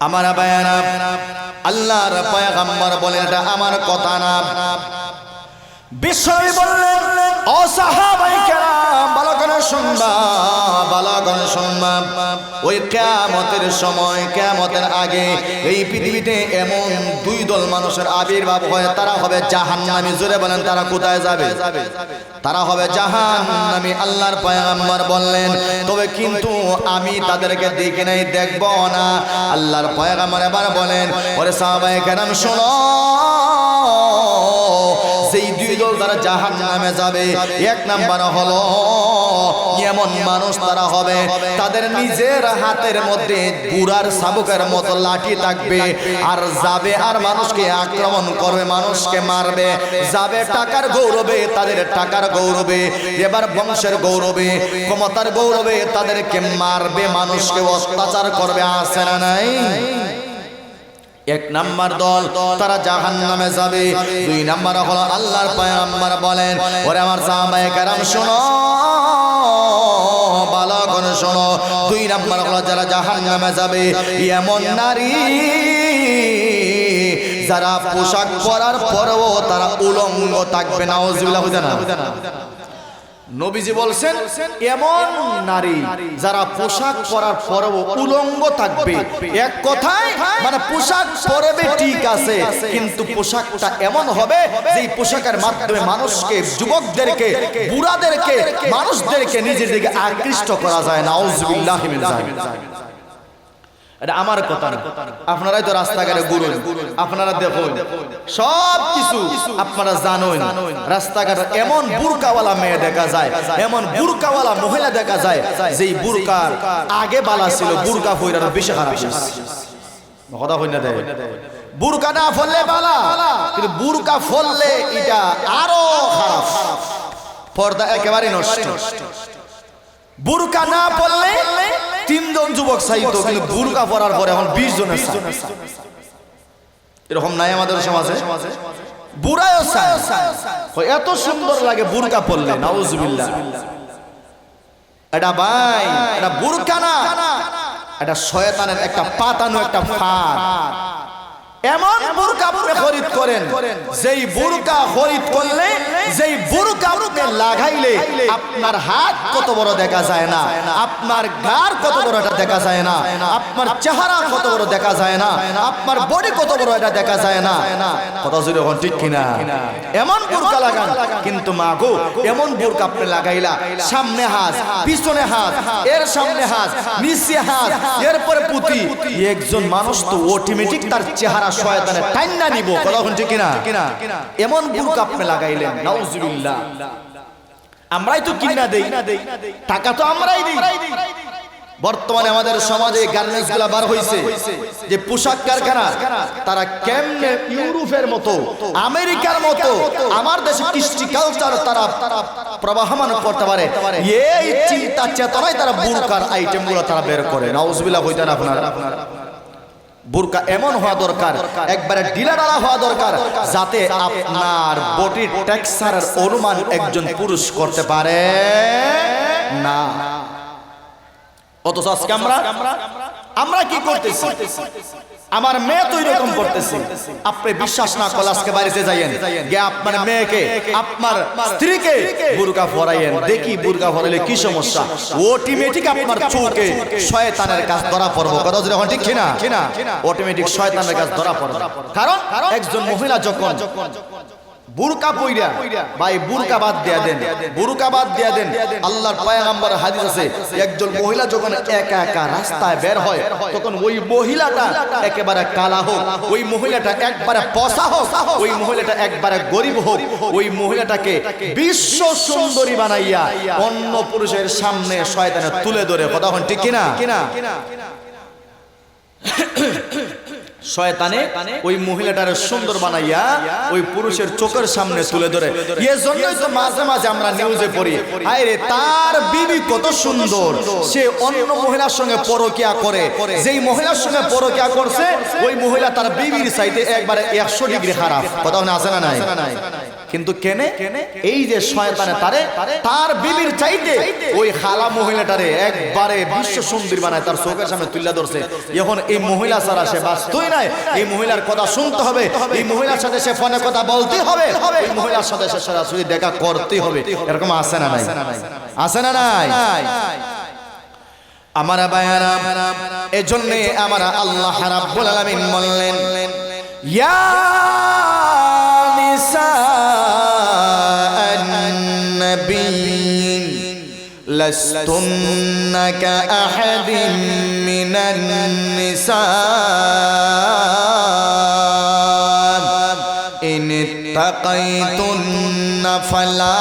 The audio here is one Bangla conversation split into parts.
আমার বায়ানা আল্লাহর পয়গাম্বর বলেন এটা আমার কথা না। বিশ্বই বললেন ও সাহাবাই বালকনে শুনবা বালকনে ওই কেয়ামতের সময়, কেয়ামতের আগে এই পৃথিবীতে এমন দুই দল মানুষের আবির্ভাব হয়, তারা হবে জাহান্নামী। জোরে বলেন, তারা কোথায় যাবে? তারা হবে জাহান্নামী, আল্লাহর পয়গম্বর বললেন। তবে কিন্তু আমি তাদেরকে দেখে নাই, দেখব না। আল্লাহর পয়গম্বর এবার বলেন, ওরে সাহাবাই কেরাম, শোনো। সেই দুই দল তারা জাহান নামে যাবে, এক নাম্বার হলো এমন মানুষ তারা হবে। তাদের নিজের হাতের মধ্যে বুড়ার সাবুকের মতো লাঠি থাকবে। আর যাবে আর মানুষকে আক্রমণ করবে, মানুষকে মারবে। যাবে টাকার গৌরবে, তাদের টাকার গৌরবে। এবার বংশের গৌরবে, ক্ষমতার গৌরবে তাদেরকে মারবে, মানুষকে অত্যাচার করবে। আসে না নাই? এক নাম্বার দল, তারা জাহান নামে যাবে। দুই নাম্বার হলো আল্লাহর পয়গম্বর বলেন, ওরে আমার সাহাবায়ে কেরাম, শোনো। বালকন শোনো, দুই নাম্বার হলো যারা জাহান নামে যাবে, এমন নারী যারা পোশাক পরার পরেও তারা উলঙ্গ থাকবে না ওজবিল্লাহ না নবীজি বলছেন, এমন নারী যারা পোশাক পরার পরেও উলঙ্গ থাকবে। এক কথায় মানে পোশাক পরবে ঠিক আছে, কিন্তু পোশাকটা এমন হবে যে পোশাকের মাধ্যমে মানুষকে, যুবকদেরকে, বুড়াদেরকে, মানুষদেরকে নিজের দিকে আকৃষ্ট করা যায়। না এটা আমার কথা না। আপনারাই তো রাস্তাঘাটে ঘুরুন, আপনারা দেখুন। সব কিছু আপনারা জানুন। রাস্তাঘাটে এমন বুরকাওয়ালা মেয়ে দেখা যায়, এমন বুরকাওয়ালা মহিলা দেখা যায়, যেই বুরকার আগে বালা ছিল, বুরকা ফইরার বেশি খারাপ কথা হই না দেয়। বুরকা না ফললে বালা, কিন্তু বুরকা ফললে এটা আরও খারাপ। পর্দা একেবারে নষ্ট। বুরকা না পড়লে তিনজন যুবক চাইতো কিন্তু বুরকা পরার পরে এখন বিশ জনের এরকম নাই আমাদের সমাজে? বুড়ায়ও এত সুন্দর লাগে বুরকা পড়লে নাউজুবিল্লাহ। এটা ভাই এটা বুরকা না। এটা শয়তানের একটা পাতানো একটা ফাঁদ। এমন বুরকা খরিদ করেন যেই বুরকা খরিদ করলে যেই বুরকা আপনি লাগাইলে আপনার হাত কত বড় দেখা যায় না। আপনার গার কত বড় এটা দেখা যায় না। আপনার চেহারা কত বড় দেখা যায় না। আপনার বডি কত বড় এটা দেখা যায় না। কত জোরে এখন ঠিক কিনা? এমন বুরকা লাগান। কিন্তু মা গো এমন বুরকা আপনি লাগাইলা সামনে হাত পিছনে হাত এর সামনে হাত নিচে হাত এরপরে পুঁতি। একজন মানুষ তো অটোমেটিক তার চেহারা শয়তানে টাইনা নিব। কতক্ষণ ঠিক কিনা? এমন বুরকা আপনি লাগাইলেন নাউজুবিল্লাহ। আমরাই তো কিনা দেই। টাকা তো আমরাই দিই। বর্তমানে আমাদের সমাজে গার্মেন্টসগুলা বার হয়েছে যে পোশাক কারখানা তারা কেমনে ইউরোপের মতো আমেরিকার মতো আমার দেশে কৃষ্টি কালচার তারা প্রবাহমান করতে পারে। এই চিন্তা চেতনায় তারা বুরকার আইটেমগুলো তারা বের করে। নাউজুবিল্লাহ হইতেন আপনারা? বুরকা এমন হওয়া দরকার, একবারে ডিলাডালা হওয়া দরকার, যাতে আপনার বডির টেক্সচারের অনুমান একজন পুরুষ করতে পারে। না। অথচ আজকে আমরা আমরা কি করতেছি? আমার মেয়ে তো এরকম করতেছে। আপনি বিশ্বাস না করলে আজকে বাড়িতে যাইয়েন। গে আপনার মেয়েকে আপনার স্ত্রীকে বুরকা ফরাইয়েন। দেখি বুরকা ফরাইলে কি সমস্যা? অটোমেটিক আপনার চোখে শয়তানের কাজ ধরা পড়ব। কথা যদি ঠিক কিনা? অটোমেটিক শয়তানের কাজ ধরা পড়বে। কারণ একজন মহিলা যখন বুরকা পইরা ভাই বুরকা বাদ দেয়া দেন, বুরকা বাদ দিয়া দেন। আল্লাহর পয়গম্বর হাদিস আছে, একজন মহিলা যখন একা একা রাস্তায় বের হয়, তখন ওই মহিলাটা একেবারে কালা হোক, ওই মহিলাটা একবারে পসা হোক, ওই মহিলাটা একবারে গরিব হোক, ওই মহিলাটাকে বিশ্ব সুন্দরী বানাইয়া অন্য পুরুষের সামনে শয়তানে তুলে ধরে। কথা হন ঠিক কিনা কিনা কিনা? শয়তানে ওই মহিলাটার সুন্দর বানাইয়া ওই পুরুষের চোখের সামনে তুলে ধরে। এর জন্যই তো মাঝে মাঝে আমরা নিউজে পড়ি। হায় রে তার বিবি কত সুন্দর। সে অন্য মহিলার সঙ্গে পরকিয়া করে। যেই মহিলার সঙ্গে পরকিয়া করছে, ওই মহিলা তার বিবির সাইতে একবারে একশো ডিগ্রি খারাপ। কথা আছে না নাই? কিন্তু কেনে? এই যে শয়তানে তারে তার বিবির চাইতে ওই খালা মহিলাটারে একবারে বিশ্ব সুন্দর বানায় তার চোখের সামনে তুলে ধরছে। এখন এই মহিলা ছাড়া সে বাস্তই নাই। এই মহিলার কথা শুনতে হবে। এই মহিলার সাথে সে ফোনে কথা বলতে হবে। এই মহিলার সাথে সে সরাসরি দেখা করতে হবে। এরকম আছে না নাই? আছে না নাই? আমার বায়ারা এজন্য আমার আল্লাহ রাব্বুল আলামিন বললেন ইয়া النبي لستن كأحد من النساء. إن اتقيتن فلا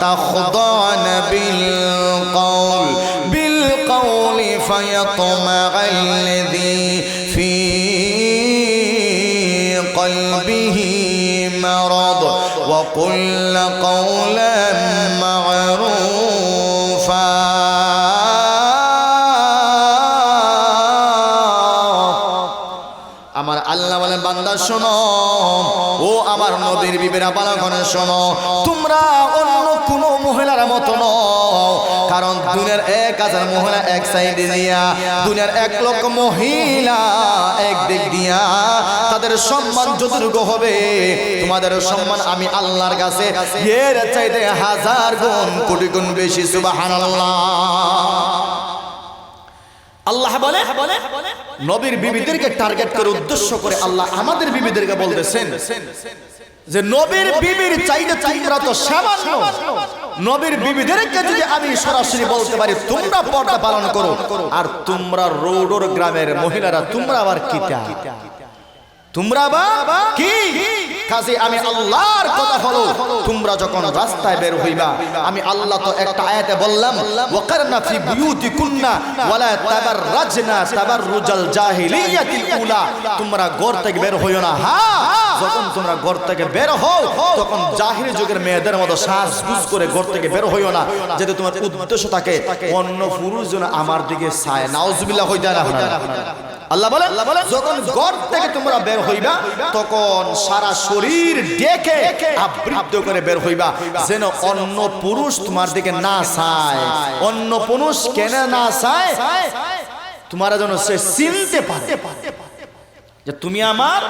تخضعن بالقول. بالقول فيطمع নবীর বিবেরা পালা শোনো, তোমরা অন্য কোন মহিলার মতো নও। কারণ দুনিয়ার এক হাজার মহিলা এক সাইডে দিয়া দুনিয়ার এক লক্ষ মহিলা এক দিক দিয়া তাদের সম্মান যতটুকু হবে, তোমাদের সম্মান আমি আল্লাহর কাছে এর চাইতে হাজার গুণ, কোটি গুণ বেশি, সুবহানাল্লাহ। আল্লাহ বলে, নবীর বিবিদেরকে টার্গেট করে উদ্দেশ্য করে আল্লাহ আমাদের বিবিদেরকে বলতেছেন যে নবীর বিবির চাইতে তোমরা তো সামান্য। নবীর বিবিদেরকে যদি আমি সরাসরি বলতে পারি তোমরা পর্দা পালন করো। আর তোমরা রোডোর গ্রামের মহিলারা তোমরা আবার কিতা তোমরা বা কি? কাজে আমি আল্লাহর কথা হলো তোমরা যখন রাস্তায় বের হইবা, আমি আল্লাহ তো একটা আয়াতে বললাম, ওয়াকারনা ফি বুয়ুতিকুন্না ওয়ালা তাবাররাজনা তাবাররুজাল জাহিলিয়াতিল উলা। তোমরা ঘর থেকে বের হইও না। হ্যাঁ যখন তোমরা ঘর থেকে বের হও, তখন জাহিলি যুগের মেয়েদের মতো সাজগুজ করে ঘর থেকে বের হইও না। যাতে তোমার উদ্দেশ্য থাকে, অন্য পুরুষ যেন আমার দিকে চায়, নাউজুবিল্লাহ হইতে না। আল্লাহ বলে যখন ঘর থেকে তোমরা বের হইবা, তখন সারা শরীর ডেকে আবৃত্ত করে বের হইবা। যেন অন্য পুরুষ তোমার দিকে না চায়, অন্য পুরুষ কেন না চায়, তোমার যেন সে চিনতে পারে। যে তুমি আমার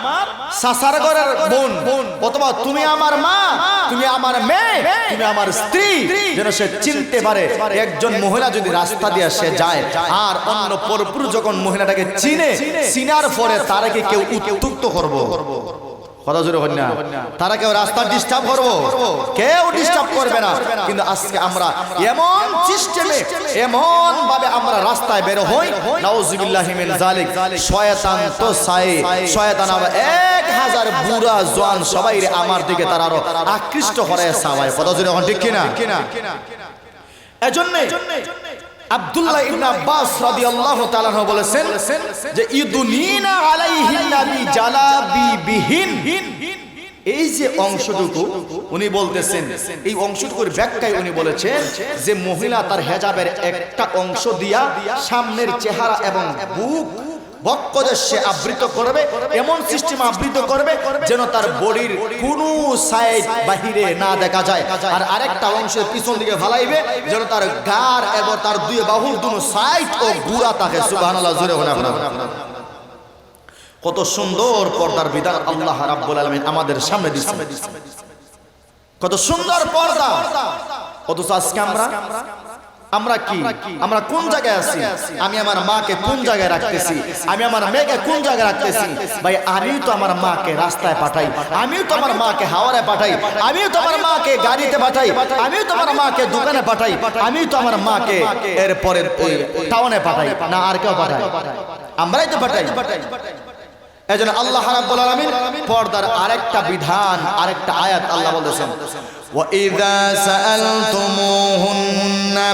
সাসার ঘরের বোন, অথবা তুমি আমার মা, তুমি আমার মেয়ে, তুমি আমার স্ত্রী, যেন সে চিনতে পারে। একজন মহিলা যদি রাস্তা দিয়ে সে যায়, আর অন্য পরপুর যখন মহিলাটাকে চিনে, চিনার পরে তারাকে কেউ উত্তুক্ত করব? কথা তারা কেউ রাস্তা ডিস্টার্ব করব, কেউ ডিস্টার্ব করবে না। কিন্তু আজকে আমরা এমন সিস্টেমে এমন ভাবে আমরা রাস্তায় বের হই, নাউজুবিল্লাহি মিন জালিক শয়তান তো সাই, শয়তান আবার এক হাজার বুড়া জোয়ান সবাই আমার দিকে তারা আরও আকৃষ্ট করে সাবাই কথা জোরে হন ঠিক কিনা? এজন্য আব্দুল্লাহ ইবনে আব্বাস রাদিয়াল্লাহু তাআলা বলেছেন যে ইদুনিনা আলাইহিন নাবি জালাবি বিহিন এই যে অংশটুকু উনি বলতেছেন এই অংশটুকুর ব্যাখ্যায় উনি বলেছেন যে মহিলা তার হেজাবের একটা অংশ দিয়া সামনের চেহারা এবং বুক বক্ষদেশ সে আবৃত করবে, এমন সিস্টেম আবৃত করবে যেন তার বডির কোনো সাইড বাহিরে না দেখা যায়। আর আরেকটা অংশের পিছন দিকে ভালাইবে যেন তার গার এবং তার দুই বাহুর দুনো সাইড ও গুড়া থাকে। সুবহানাল্লাহ, জোরে আপনার। কত সুন্দর পর্দার বিধান আল্লাহ রাব্বুল আলামিন আমাদের সামনে দিচ্ছে কত সুন্দর পর্দা। অথচ আজকে আমরা আমরা কি? আমরা কোন জায়গায় আছি? আমি আমার মাকে কোন জায়গায় রাখতেছি? আমি আমার মেয়েকে কোন জায়গায় রাখতেছি? ভাই আমিও তো আমার মাকে রাস্তায় পাঠাই। আমিও তো আমার মাকে হাওয়ারে পাঠাই। আমিও তো আমার মাকে গাড়িতে পাঠাই। আমিও তো আমার মাকে দোকানে পাঠাই। আমিও তো আমার মাকে এরপরে টাউনে পাঠাই। না আর কেউ পাঠাই আমরাই তো পাঠাই। এজন্য আল্লাহ রাব্বুল আলামিন পর্দার আরেকটা বিধান আরেকটা আয়াত আল্লাহ বলেছেন وَإِذَا سَأَلْتُمُوهُنَّ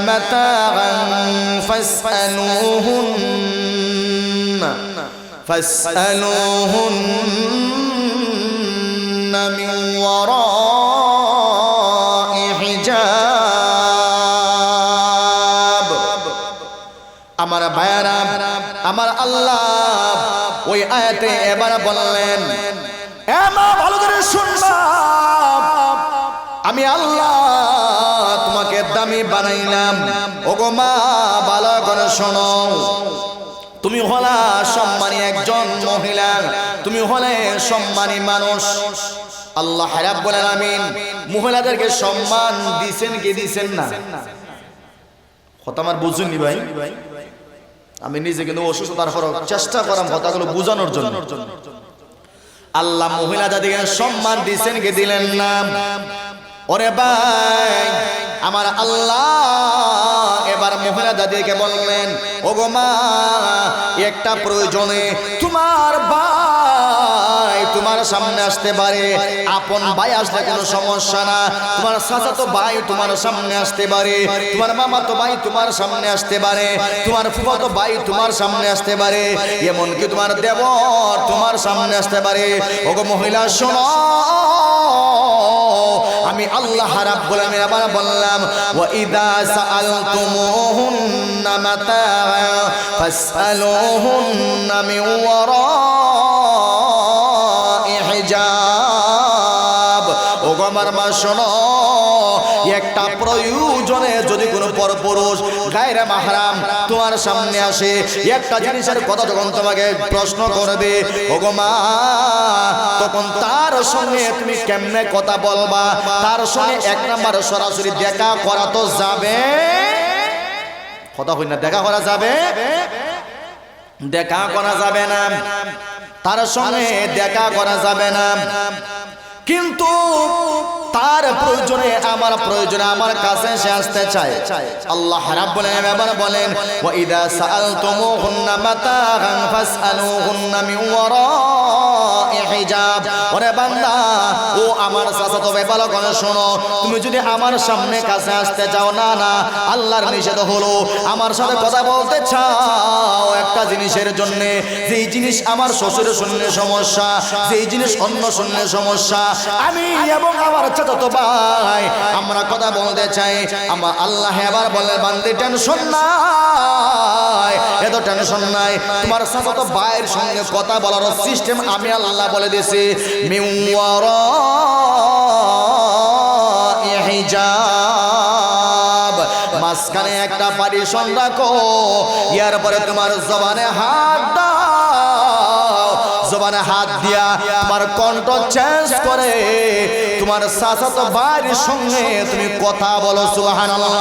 مَتَاعًا فَاسْأَلُوهُنَّ فَاسْأَلُوهُنَّ مِنْ وَرَاءِ বানাইলাম। ওগো মা ভালো করে শোনো। তুমি হলা সম্মানী একজন মহিলা। তুমি হলে সম্মানী মানুষ। আল্লাহ রাব্বুল আলামিন মহিলাদেরকে সম্মান দিছেন কি দিছেন না? কথা আমার বুঝুননি ভাই। আমি নিজে কিন্তু অসুস্থতার পর চেষ্টা করাম কথাগুলো বোঝানোর জন্য। আল্লাহ মহিলা জাতিকে সম্মান দিছেন কি দিলেন না? ওরে ভাই আমার আল্লাহ এবার মহিলা দাদিকে বললেন ও গো মা একটা প্রয়োজনে তোমার ভাই তোমার সামনে আসতে পারে। আপন ভাই আসলে কোনো সমস্যা না। তোমার চাচা তো ভাই তোমার সামনে আসতে পারে। তোমার মামা তো ভাই তোমার সামনে আসতে পারে। তোমার ফুফা তো ভাই তোমার সামনে আসতে পারে। এমনকি তোমার দেবর তোমার সামনে আসতে পারে। ওগো মহিলা, শোনো। আমি আল্লাহ রাব্বুল আলামিন আবার বললাম, ওয়া সাআলতুমুহুন্না মাতাআ, ফাসআলুহুন্না মিন ওয়ারাই আমার মা, শোনো, একটা প্রয়োজনে যদি কোনো পরপুরুষ, গায়রে মাহরাম তোমার সামনে আসে, একটা জিনিসের কথা যখন তোমাকে প্রশ্ন করবে ও গো মা, তখন তার সঙ্গে তুমি কেমনে কথা বলবা? তার সঙ্গে এক নাম্বার সরাসরি দেখা করা তো যাবে? কথা হই না, দেখা করা যাবে? দেখা করা যাবে না। তার সঙ্গে দেখা করা যাবে না। কিন্তু তার প্রয়োজনে, আমার প্রয়োজনে, আমার কাছে সে আসতে চায়। আল্লাহ রাব্বুল বলেন, ওয়া ইদা সাআলতুমুহুন্না মাতাআন ফাসআলুহুন্না মিন ওয়ারাই। হিজাব ওরে বান্দা, ও আমার চাচা তো ভালো করে শোনো। তুমি যদি আমার সামনে কাছে আসতে চাও, না না, আল্লাহর নিষেধ হলো। আমার সাথে কথা বলতে চাও একটা জিনিসের জন্য। যেই জিনিস আমার শ্বশুরের শুনলে সমস্যা, যেই জিনিস অন্য শুনলে সমস্যা, আমি এবং আমার চাচাতো ভাই, আমরা কথা বলতে চাই। আমার আল্লাহ এবার বলে, বান্দি, টেনশন নাই, এত টেনশন নাই। তোমার চাচাতো ভাইয়ের সঙ্গে কথা বলার সিস্টেম আমি আল্লাহ বলে দিছি মিওয়ারা মাঝখানে একটা পারিশন রাখো ইয়ার পরে তোমার জবানে হাত দাও। জবানে হাত দিয়া তোমার কণ্ঠ চেঞ্জ করে, তোমার চাচাতো ভাইয়ের সঙ্গে তুমি কথা বলো, সুবহানাল্লাহ।